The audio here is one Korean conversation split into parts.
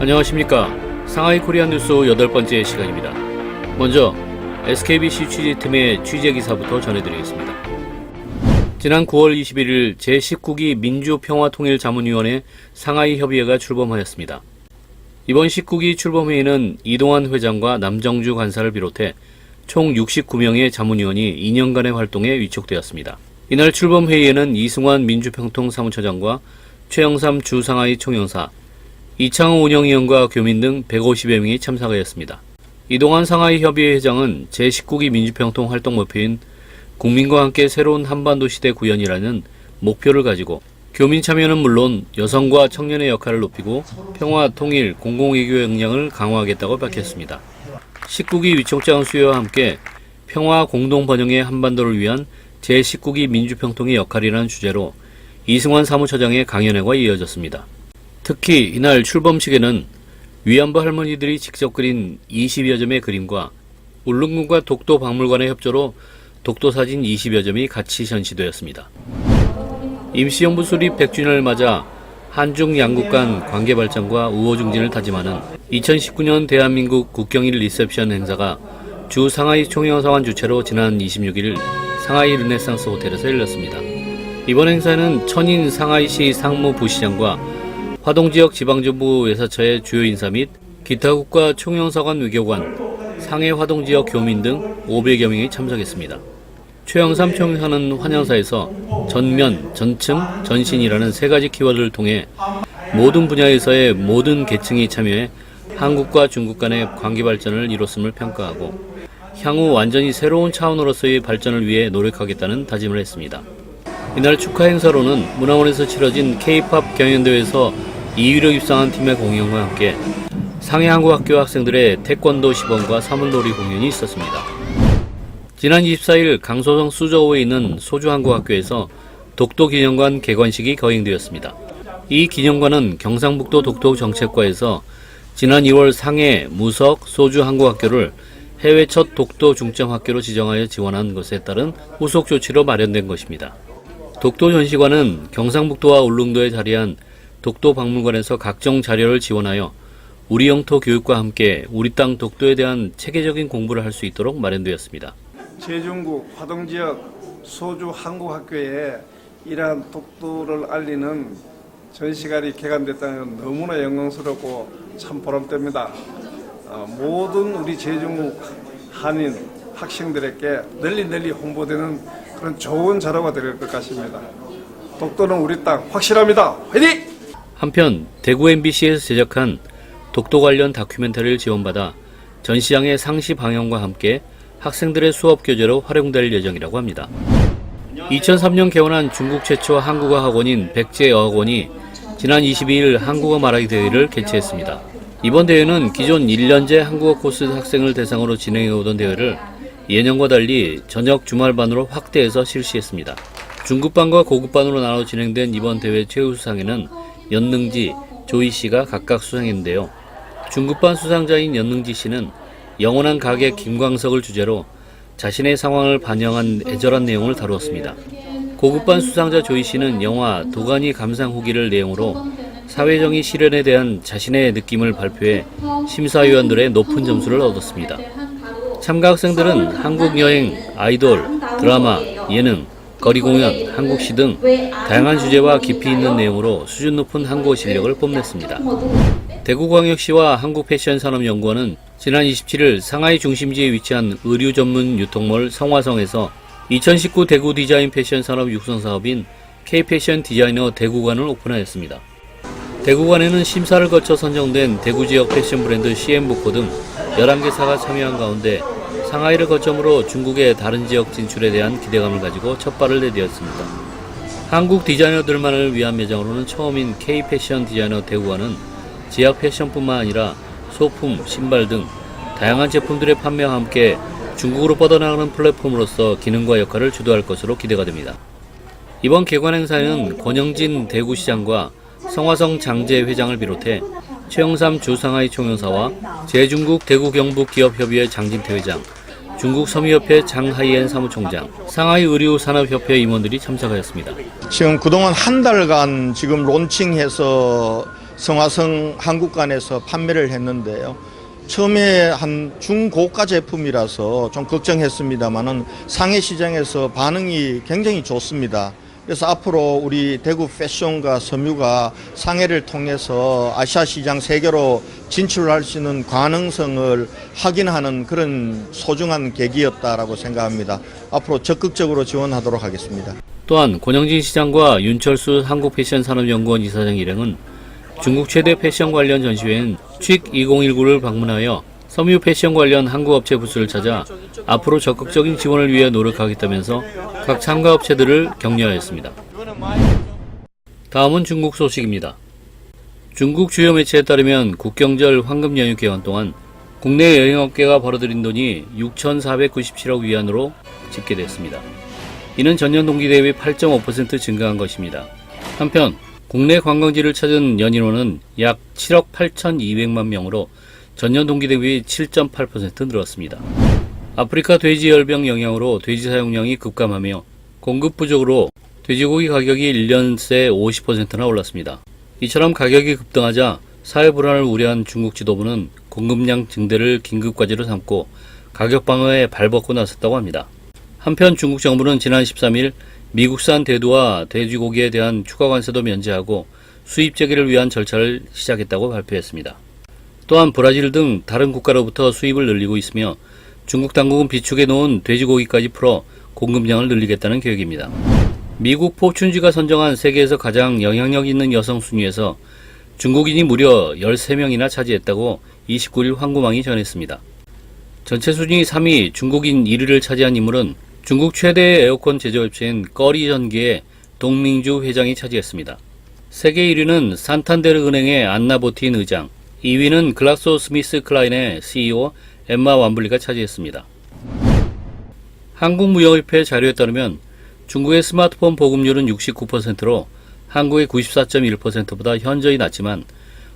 안녕하십니까. 상하이 코리안 뉴스 여덟 번째 시간입니다. 먼저 SKBC 취재팀의 취재 기사부터 전해드리겠습니다. 지난 9월 21일 제19기 민주평화통일자문위원회 상하이 협의회가 출범하였습니다. 이번 19기 출범회의는 이동환 회장과 남정주 간사를 비롯해 총 69명의 자문위원이 2년간의 활동에 위촉되었습니다. 이날 출범회의에는 이승환 민주평통 사무처장과 최영삼 주상하이 총영사, 이창호 운영위원과 교민 등 150여 명이 참석하였습니다. 이동환 상하이 협의회 회장은 제19기 민주평통 활동 목표인 국민과 함께 새로운 한반도 시대 구현이라는 목표를 가지고 교민 참여는 물론 여성과 청년의 역할을 높이고 평화, 통일, 공공외교 역량을 강화하겠다고 밝혔습니다. 19기 위촉장 수여와 함께 평화 공동 번영의 한반도를 위한 제19기 민주평통의 역할이라는 주제로 이승환 사무처장의 강연회가 이어졌습니다. 특히 이날 출범식에는 위안부 할머니들이 직접 그린 20여 점의 그림과 울릉군과 독도 박물관의 협조로 독도 사진 20여 점이 같이 전시되었습니다. 임시정부 수립 100주년을 맞아 한중 양국 간 관계 발전과 우호 증진을 다짐하는 2019년 대한민국 국경일 리셉션 행사가 주 상하이 총영사관 주최로 지난 26일 상하이 르네상스 호텔에서 열렸습니다. 이번 행사는 천인 상하이시 상무부시장과 화동지역 지방정부 외사처의 주요 인사 및 기타 국가 총영사관 외교관, 상해 화동지역 교민 등 500여 명이 참석했습니다. 최영삼 총영사는 환영사에서 전면, 전층, 전신이라는 세 가지 키워드를 통해 모든 분야에서의 모든 계층이 참여해 한국과 중국 간의 관계 발전을 이뤘음을 평가하고 향후 완전히 새로운 차원으로서의 발전을 위해 노력하겠다는 다짐을 했습니다. 이날 축하 행사로는 문화원에서 치러진 K-팝 경연대회에서 2위로 입상한 팀의 공연과 함께 상해 한국학교 학생들의 태권도 시범과 사물놀이 공연이 있었습니다. 지난 24일 강소성 수저호에 있는 소주한국학교에서 독도기념관 개관식이 거행되었습니다. 이 기념관은 경상북도 독도정책과에서 지난 2월 상해, 무석, 소주한국학교를 해외 첫 독도 중점학교로 지정하여 지원한 것에 따른 후속 조치로 마련된 것입니다. 독도 전시관은 경상북도와 울릉도에 자리한 독도 박물관에서 각종 자료를 지원하여 우리 영토 교육과 함께 우리 땅 독도에 대한 체계적인 공부를 할 수 있도록 마련되었습니다. 제중국 화동 지역 소주 한국학교에 이러한 독도를 알리는 전시관이 개관됐다는 건 너무나 영광스럽고 참 보람됩니다. 어, 모든 우리 제중국 한인 학생들에게 널리 널리 홍보되는 그런 좋은 자료가 될 것 같습니다. 독도는 우리 땅 확실합니다. 화이팅! 한편 대구 MBC에서 제작한 독도 관련 다큐멘터리를 지원받아 전시장의 상시 방영과 함께 학생들의 수업 교재로 활용될 예정이라고 합니다. 2003년 개원한 중국 최초 한국어 학원인 백제어학원이 지난 22일 한국어 말하기 대회를 개최했습니다. 이번 대회는 기존 1년제 한국어 코스 학생을 대상으로 진행해오던 대회를 예년과 달리 저녁 주말반으로 확대해서 실시했습니다. 중급반과 고급반으로 나눠 진행된 이번 대회 최우수상에는 연능지, 조이 씨가 각각 수상했는데요. 중급반 수상자인 연능지 씨는 영원한 가게 김광석을 주제로 자신의 상황을 반영한 애절한 내용을 다루었습니다. 고급반 수상자 조이 씨는 영화 도가니 감상 후기를 내용으로 사회정의 실현에 대한 자신의 느낌을 발표해 심사위원들의 높은 점수를 얻었습니다. 참가 학생들은 한국 여행, 아이돌, 드라마, 예능, 거리 공연, 한국시 등 다양한 주제와 깊이 있는 내용으로 수준 높은 한국어 실력을 뽐냈습니다. 대구광역시와 한국패션산업연구원은 지난 27일 상하이 중심지에 위치한 의류 전문 유통몰 성화성에서 2019 대구 디자인 패션 산업 육성 사업인 K-패션 디자이너 대구관을 오픈하였습니다. 대구관에는 심사를 거쳐 선정된 대구 지역 패션 브랜드 CM부코 등 11개사가 참여한 가운데 상하이를 거점으로 중국의 다른 지역 진출에 대한 기대감을 가지고 첫 발을 내디었습니다. 한국 디자이너들만을 위한 매장으로는 처음인 K-패션 디자이너 대구관은 지역 패션뿐만 아니라 소품, 신발 등 다양한 제품들의 판매와 함께 중국으로 뻗어나가는 플랫폼으로서 기능과 역할을 주도할 것으로 기대가 됩니다. 이번 개관 행사에는 권영진 대구시장과 성화성 장재 회장을 비롯해 최영삼 주상하이 총영사와 제중국 대구 경북 기업협의회 장진태 회장, 중국 섬유협회 장하이엔 사무총장, 상하이 의료산업협회 임원들이 참석하였습니다. 지금 그동안 한 달간 지금 론칭해서 성화성 한국관에서 판매를 했는데요. 처음에 한 중고가 제품이라서 좀 걱정했습니다만은 상해 시장에서 반응이 굉장히 좋습니다. 그래서 앞으로 우리 대구 패션과 섬유가 상해를 통해서 아시아 시장 세계로 진출할 수 있는 가능성을 확인하는 그런 소중한 계기였다라고 생각합니다. 앞으로 적극적으로 지원하도록 하겠습니다. 또한 권영진 시장과 윤철수 한국패션산업연구원 이사장 일행은 중국 최대 패션 관련 전시회인 취익 2019를 방문하여 섬유 패션 관련 한국 업체 부스를 찾아 앞으로 적극적인 지원을 위해 노력하겠다면서 각 참가 업체들을 격려하였습니다. 다음은 중국 소식입니다. 중국 주요 매체에 따르면 국경절 황금 연휴 기간 동안 국내 여행업계가 벌어들인 돈이 6,497억 위안으로 집계됐습니다. 이는 전년 동기 대비 8.5% 증가한 것입니다. 한편 국내 관광지를 찾은 연인원은 약 7억 8,200만 명으로 전년 동기 대비 7.8% 늘었습니다. 아프리카 돼지 열병 영향으로 돼지 사용량이 급감하며 공급 부족으로 돼지고기 가격이 1년 새 50%나 올랐습니다. 이처럼 가격이 급등하자 사회 불안을 우려한 중국 지도부는 공급량 증대를 긴급 과제로 삼고 가격 방어에 발벗고 나섰다고 합니다. 한편 중국 정부는 지난 13일 미국산 대두와 돼지고기에 대한 추가 관세도 면제하고 수입 재개를 위한 절차를 시작했다고 발표했습니다. 또한 브라질 등 다른 국가로부터 수입을 늘리고 있으며 중국 당국은 비축해 놓은 돼지고기까지 풀어 공급량을 늘리겠다는 계획입니다. 미국 포춘지가 선정한 세계에서 가장 영향력 있는 여성 순위에서 중국인이 무려 13명이나 차지했다고 29일 황구망이 전했습니다. 전체 순위 3위 중국인 1위를 차지한 인물은 중국 최대 에어컨 제조업체인 꺼리 전기의 동민주 회장이 차지했습니다. 세계 1위는 산탄데르 은행의 안나 보틴 의장, 2위는 글락소 스미스 클라인의 CEO 엠마 완블리가 차지했습니다. 한국무역협회 자료에 따르면 중국의 스마트폰 보급률은 69%로 한국의 94.1%보다 현저히 낮지만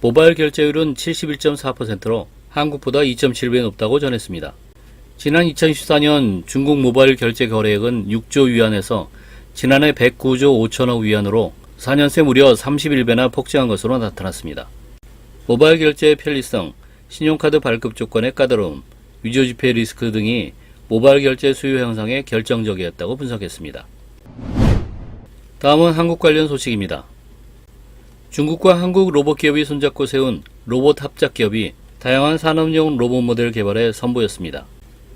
모바일 결제율은 71.4%로 한국보다 2.7배 높다고 전했습니다. 지난 2014년 중국 모바일 결제 거래액은 6조 위안에서 지난해 109조 5천억 위안으로 4년 새 무려 31배나 폭증한 것으로 나타났습니다. 모바일 결제의 편리성, 신용카드 발급 조건의 까다로움, 위조 지폐 리스크 등이 모바일 결제 수요 향상에 결정적이었다고 분석했습니다. 다음은 한국 관련 소식입니다. 중국과 한국 로봇 기업이 손잡고 세운 로봇 합작 기업이 다양한 산업용 로봇 모델 개발에 선보였습니다.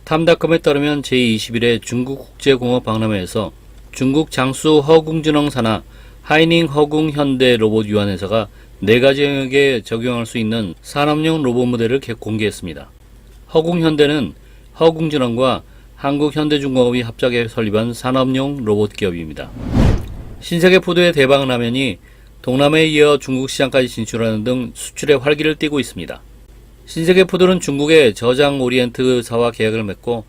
탐닷컴에 따르면 제21회 중국 국제공업 박람회에서 중국 장수 허궁진흥 산하 하이닝 허궁 현대 로봇 유한회사가 네 가지 영역에 적용할 수 있는 산업용 로봇 모델을 개- 공개했습니다. 허궁 현대는 허궁진흥과 한국 현대중공업이 합작해 설립한 산업용 로봇 기업입니다. 신세계 푸드의 대박 라면이 동남아에 이어 중국 시장까지 진출하는 등 수출의 활기를 띠고 있습니다. 신세계 푸드는 중국의 저장 오리엔트사와 계약을 맺고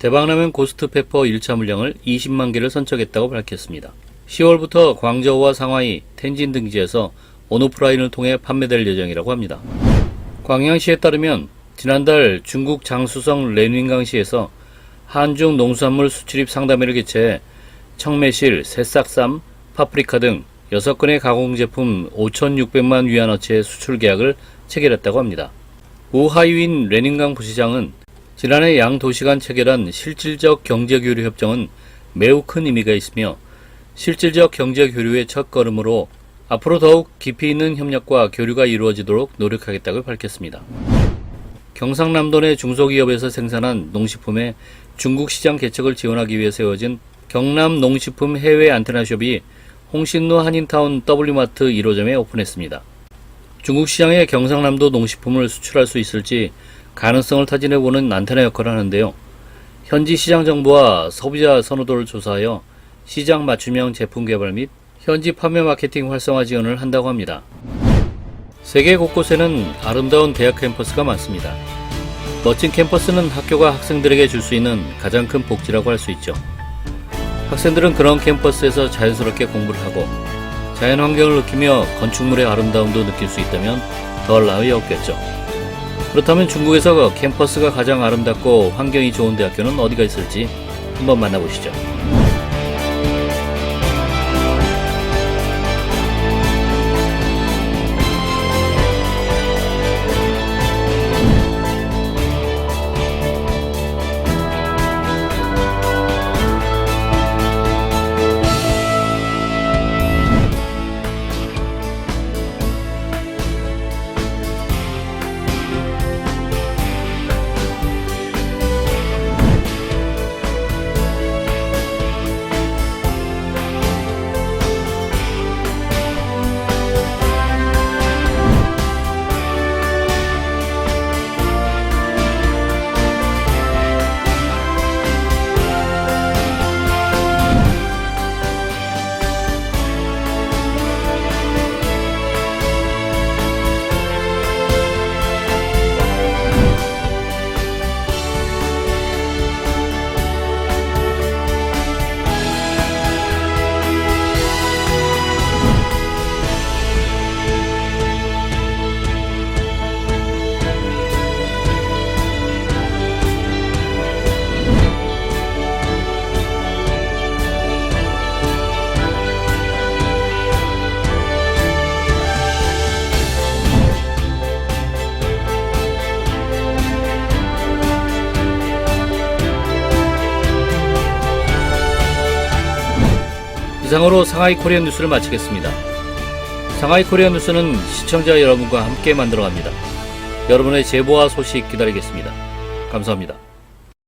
대박라면 고스트 페퍼 1차 물량을 20만 개를 선적했다고 밝혔습니다. 10월부터 광저우와 상하이, 텐진 등지에서 온오프라인을 통해 판매될 예정이라고 합니다. 광양시에 따르면 지난달 중국 장수성 레닌강시에서 한중 농수산물 수출입 상담회를 개최해 청매실, 새싹쌈, 파프리카 등 6건의 가공제품 5,600만 위안어치의 수출 계약을 체결했다고 합니다. 우하이윈 레닌강 부시장은 지난해 양 도시 간 체결한 실질적 경제교류 협정은 매우 큰 의미가 있으며 실질적 경제교류의 첫 걸음으로 앞으로 더욱 깊이 있는 협력과 교류가 이루어지도록 노력하겠다고 밝혔습니다. 경상남도 내 중소기업에서 생산한 농식품의 중국 시장 개척을 지원하기 위해 세워진 경남 농식품 해외 안테나숍이 홍신루 한인타운 W마트 1호점에 오픈했습니다. 중국 시장에 경상남도 농식품을 수출할 수 있을지 가능성을 타진해보는 안테나 역할을 하는데요. 현지 시장 정보와 소비자 선호도를 조사하여 시장 맞춤형 제품 개발 및 현지 판매 마케팅 활성화 지원을 한다고 합니다. 세계 곳곳에는 아름다운 대학 캠퍼스가 많습니다. 멋진 캠퍼스는 학교가 학생들에게 줄 수 있는 가장 큰 복지라고 할 수 있죠. 학생들은 그런 캠퍼스에서 자연스럽게 공부를 하고 자연 환경을 느끼며 건축물의 아름다움도 느낄 수 있다면 덜 나위 없겠죠. 그렇다면 중국에서 캠퍼스가 가장 아름답고 환경이 좋은 대학교는 어디가 있을지 한번 만나보시죠. 이상으로 상하이 코리안 뉴스를 마치겠습니다. 상하이 코리안 뉴스는 시청자 여러분과 함께 만들어갑니다. 여러분의 제보와 소식 기다리겠습니다. 감사합니다.